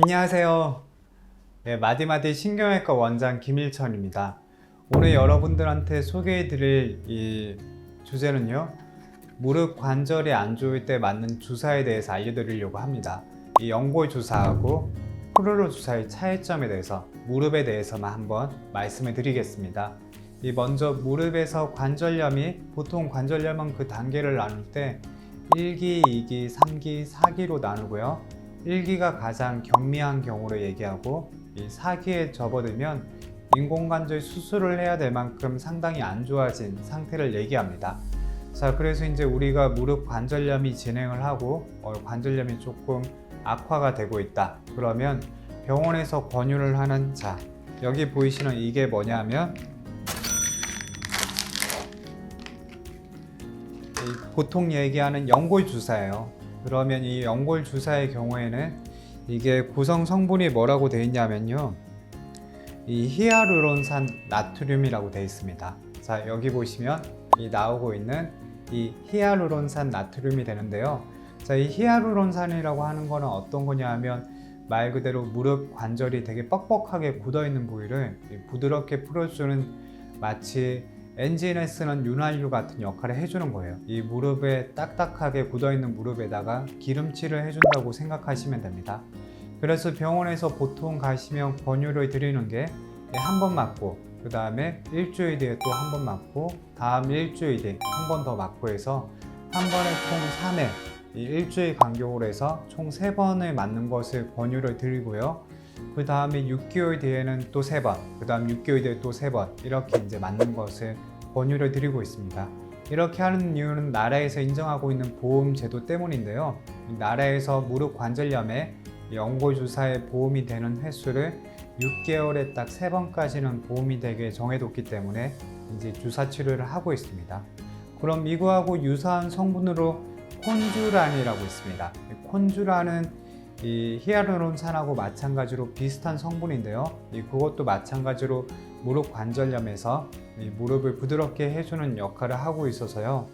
안녕하세요. 네, 마디마디 신경외과 원장 김일천입니다. 오늘 여러분들한테 소개해 드릴 이 주제는요. 무릎 관절이 안 좋을 때 맞는 주사에 대해서 알려드리려고 합니다. 이 연골 주사하고 프로로 주사의 차이점에 대해서 무릎에 대해서만 한번 말씀을 드리겠습니다. 이 먼저 무릎에서 관절염이 보통 관절염은 그 단계를 나눌 때 1기, 2기, 3기, 4기로 나누고요. 1기가 가장 경미한 경우로 얘기하고 이 4기에 접어들면 인공관절 수술을 해야 될 만큼 상당히 안 좋아진 상태를 얘기합니다. 자, 그래서 이제 우리가 무릎 관절염이 진행을 하고 어, 관절염이 조금 악화가 되고 있다. 그러면 병원에서 권유를 하는 자, 여기 보이시는 이게 뭐냐면 이 보통 얘기하는 연골 주사예요. 그러면 이 연골 주사의 경우에는 이게 구성 성분이 뭐라고 되어 있냐면요. 이 히아루론산 나트륨이라고 되어 있습니다. 자, 여기 보시면 이 나오고 있는 이 히아루론산 나트륨이 되는데요. 자, 이 히아루론산이라고 하는 거는 어떤 거냐 하면 말 그대로 무릎 관절이 되게 뻑뻑하게 굳어 있는 부위를 부드럽게 풀어주는 마치 쓰는 윤활유 같은 역할을 해주는 거예요. 이 무릎에 딱딱하게 굳어 있는 무릎에다가 기름칠을 해준다고 생각하시면 됩니다. 그래서 병원에서 보통 가시면 권유를 드리는 게 한 번 맞고 그 다음에 일주일 뒤에 또 한 번 맞고 다음 일주일 뒤에 한 번 더 맞고 해서 한 번에 총 3회 이 일주일 간격으로 해서 총 3번을 맞는 것을 권유를 드리고요. 그 다음에 6개월 뒤에는 또 3번, 그 다음 6개월 뒤에 또 3번 이렇게 이제 맞는 것을 권유를 드리고 있습니다. 이렇게 하는 이유는 나라에서 인정하고 있는 보험 제도 때문인데요. 이 나라에서 무릎 관절염에 연골 주사에 보험이 되는 횟수를 6개월에 딱 3번까지는 보험이 되게 정해뒀기 때문에 이제 주사 치료를 하고 있습니다. 그럼 이거하고 유사한 성분으로 콘주란이라고 있습니다. 이 콘주란은 이 히아루론산하고 마찬가지로 비슷한 성분인데요. 이 그것도 마찬가지로 무릎 관절염에서 이 무릎을 부드럽게 해주는 역할을 하고 있어서요.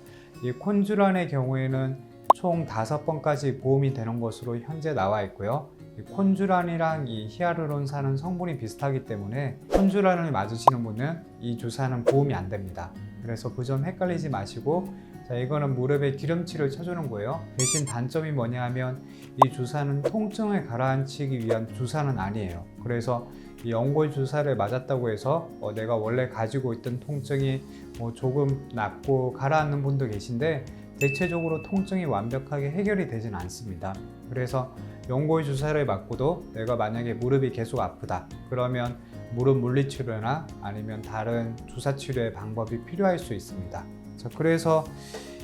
이 콘주란의 경우에는 총 다섯 번까지 보험이 되는 것으로 현재 나와 있고요. 이 콘주란이랑 이 히아루론산은 성분이 비슷하기 때문에 콘주란을 맞으시는 분은 이 주사는 보험이 안 됩니다. 그래서 그 점 헷갈리지 마시고 자 이거는 무릎에 기름칠을 쳐주는 거예요. 대신 단점이 뭐냐 하면 이 주사는 통증을 가라앉히기 위한 주사는 아니에요. 그래서 이 연골 주사를 맞았다고 해서 어, 내가 원래 가지고 있던 통증이 뭐 조금 낫고 가라앉는 분도 계신데 대체적으로 통증이 완벽하게 해결이 되진 않습니다. 그래서 연골 주사를 맞고도 내가 만약에 무릎이 계속 아프다 그러면 무릎 물리 치료나 아니면 다른 주사 치료의 방법이 필요할 수 있습니다. 자, 그래서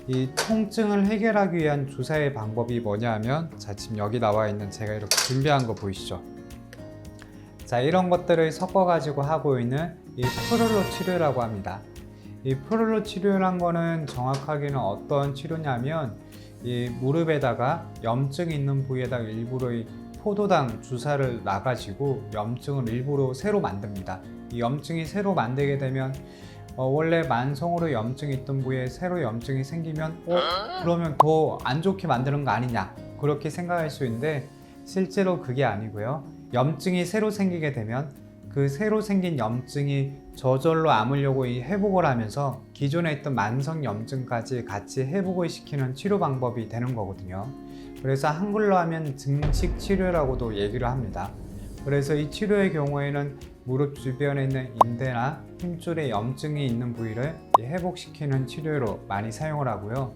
이 통증을 해결하기 위한 주사의 방법이 뭐냐 하면 자, 지금 여기 나와 있는 제가 이렇게 준비한 거 보이시죠? 자, 이런 것들을 섞어 가지고 하고 있는 이 프롤로 치료라고 합니다. 이 프롤로 치료란 거는 정확하게는 어떤 치료냐면 이 무릎에다가 염증 있는 부위에다가 일부러 이 포도당 주사를 놔가지고 염증을 일부러 새로 만듭니다. 이 염증이 새로 만들게 되면 어, 원래 만성으로 염증이 있던 부위에 새로 염증이 생기면 어? 그러면 더 안 좋게 만드는 거 아니냐 그렇게 생각할 수 있는데 실제로 그게 아니고요. 염증이 새로 생기게 되면 그 새로 생긴 염증이 저절로 아물려고 이 회복을 하면서 기존에 있던 만성 염증까지 같이 회복을 시키는 치료 방법이 되는 거거든요. 그래서 한글로 하면 증식 치료라고도 얘기를 합니다. 그래서 이 치료의 경우에는 무릎 주변에 있는 인대나 힘줄에 염증이 있는 부위를 회복시키는 치료로 많이 사용을 하고요.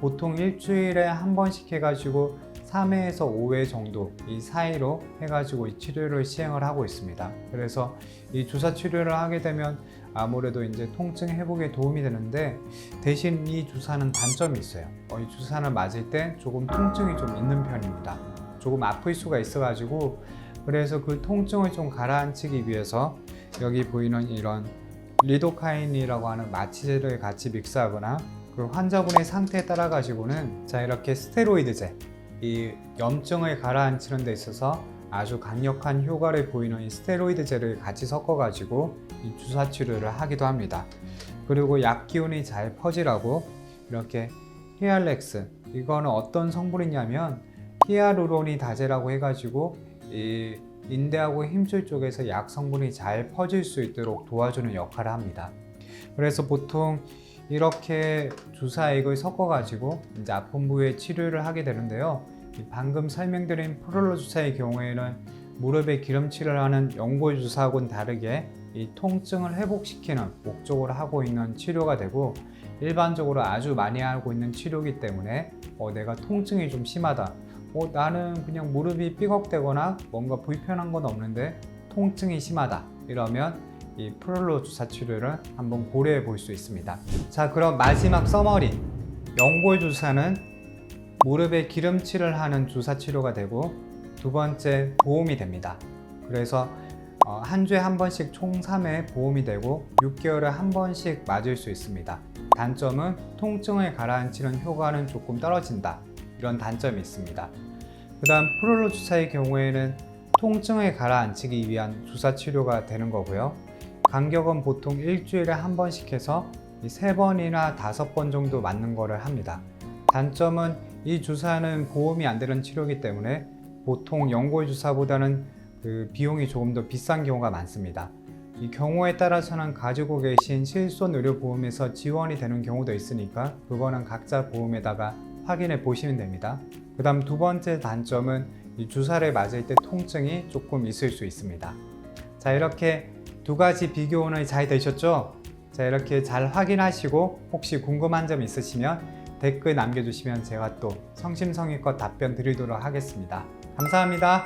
보통 일주일에 한 번씩 해가지고 3회에서 5회 정도 이 사이로 해가지고 이 치료를 시행을 하고 있습니다. 그래서 이 주사 치료를 하게 되면 아무래도 이제 통증 회복에 도움이 되는데 대신 이 주사는 단점이 있어요. 어, 이 주사를 맞을 때 조금 통증이 좀 있는 편입니다. 조금 아플 수가 있어가지고 그래서 그 통증을 좀 가라앉히기 위해서 여기 보이는 이런 리도카인이라고 하는 마취제를 같이 믹스하거나 그 환자분의 상태에 따라 가지고는 자 이렇게 스테로이드제 이 염증을 가라앉히는 데 있어서 아주 강력한 효과를 보이는 이 스테로이드제를 같이 섞어 가지고 이 주사 치료를 하기도 합니다. 그리고 약 기운이 잘 퍼지라고 이렇게 히알렉스 이거는 어떤 성분이냐면 히아루로니 다제라고 해가지고 이 인대하고 힘줄 쪽에서 약 성분이 잘 퍼질 수 있도록 도와주는 역할을 합니다. 그래서 보통 이렇게 주사액을 섞어가지고 이제 아픈 부위에 치료를 하게 되는데요. 이 방금 설명드린 프롤로 주사의 경우에는 무릎에 기름칠을 하는 연골 주사하고는 다르게 이 통증을 회복시키는 목적으로 하고 있는 치료가 되고 일반적으로 아주 많이 하고 있는 치료이기 때문에 어, 내가 통증이 좀 심하다. 어, 나는 그냥 무릎이 삐걱대거나 뭔가 불편한 건 없는데 통증이 심하다. 이러면 이 프롤로 주사 치료를 한번 고려해 볼 수 있습니다. 자, 그럼 마지막 써머리. 연골 주사는 무릎에 기름칠을 하는 주사 치료가 되고 두 번째 보험이 됩니다. 그래서 어, 한 주에 한 번씩 총 3회 보험이 되고 6개월에 한 번씩 맞을 수 있습니다. 단점은 통증을 가라앉히는 효과는 조금 떨어진다. 이런 단점이 있습니다. 그 다음 프롤로 주사의 경우에는 통증을 가라앉히기 위한 주사 치료가 되는 거고요. 간격은 보통 일주일에 한 번씩 해서 세 번이나 다섯 번 정도 맞는 거를 합니다. 단점은 이 주사는 보험이 안 되는 치료이기 때문에 보통 연골 주사보다는 그 비용이 조금 더 비싼 경우가 많습니다. 이 경우에 따라서는 가지고 계신 실손 의료보험에서 지원이 되는 경우도 있으니까 그거는 각자 보험에다가 확인해 보시면 됩니다. 그 다음 두 번째 단점은 이 주사를 맞을 때 통증이 조금 있을 수 있습니다. 자, 이렇게 두 가지 비교는 잘 되셨죠? 자, 이렇게 잘 확인하시고 혹시 궁금한 점 있으시면 댓글 남겨주시면 제가 또 성심성의껏 답변 드리도록 하겠습니다. 감사합니다.